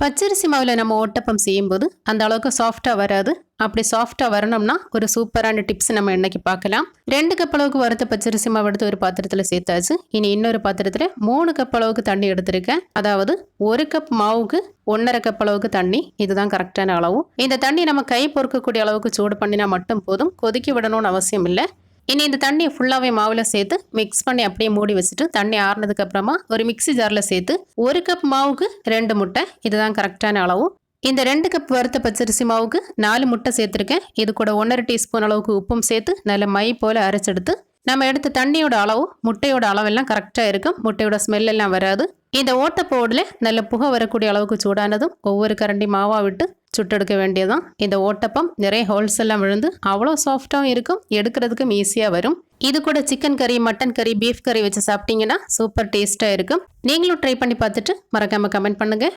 பச்சரிசி மாவில் நம்ம ஓட்டப்பம் செய்யும்போது அந்த அளவுக்கு சாஃப்டாக வராது. அப்படி சாஃப்டாக வரணும்னா ஒரு சூப்பரான டிப்ஸ் நம்ம இன்னைக்கு பார்க்கலாம். ரெண்டு கப் அளவுக்கு வறுத்த பச்சரிசி மாவு எடுத்து ஒரு பாத்திரத்தில் சேர்த்தாச்சு. இனி இன்னொரு பாத்திரத்தில் மூணு கப் அளவுக்கு தண்ணி எடுத்திருக்கேன். அதாவது ஒரு கப் மாவுக்கு ஒன்றரை கப் அளவுக்கு தண்ணி. இதுதான் கரெக்டான அளவு. இந்த தண்ணி நம்ம கை பொறுக்கக்கூடிய அளவுக்கு சூடு பண்ணினா மட்டும் போதும். கொதிக்க விடணும்னு அவசியம் இல்லை. இனி இந்த தண்ணியை ஃபுல்லாகவே மாவில் சேர்த்து மிக்ஸ் பண்ணி அப்படியே மூடி வச்சுட்டு தண்ணி ஆறுனதுக்கப்புறமா ஒரு மிக்ஸி ஜாரில் சேர்த்து ஒரு கப் மாவுக்கு ரெண்டு முட்டை. இதுதான் கரெக்டான அளவு. இந்த ரெண்டு கப் வறுத்த பச்சரிசி மாவுக்கு நாலு முட்டை சேர்த்துருக்கேன். இது கூட ஒன்றரை டீஸ்பூன் அளவுக்கு உப்பும் சேர்த்து நல்ல மை போல் அரைச்செடுத்து நம்ம எடுத்த தண்ணியோட அளவு முட்டையோட அளவெல்லாம் கரெக்டாக இருக்கும். முட்டையோட ஸ்மெல் எல்லாம் வராது. இந்த ஓட்டப்போடில் நல்ல புகை வரக்கூடிய அளவுக்கு சூடானதும் ஒவ்வொரு கரண்டி மாவா விட்டு சுட்டெடுக்க வேண்டியதுதான். இந்த ஓட்டப்பம் நிறைய ஹோல்ஸ் எல்லாம் விழுந்து அவ்வளோ சாஃப்டாகவும் இருக்கும். எடுக்கிறதுக்கும் ஈஸியாக வரும். இது கூட சிக்கன் கறி மட்டன் கறி பீஃப் கறி வச்சு சாப்பிட்டீங்கன்னா சூப்பர் டேஸ்ட்டாக இருக்கும். நீங்களும் ட்ரை பண்ணி பார்த்துட்டு மறக்காமல் கமெண்ட் பண்ணுங்கள்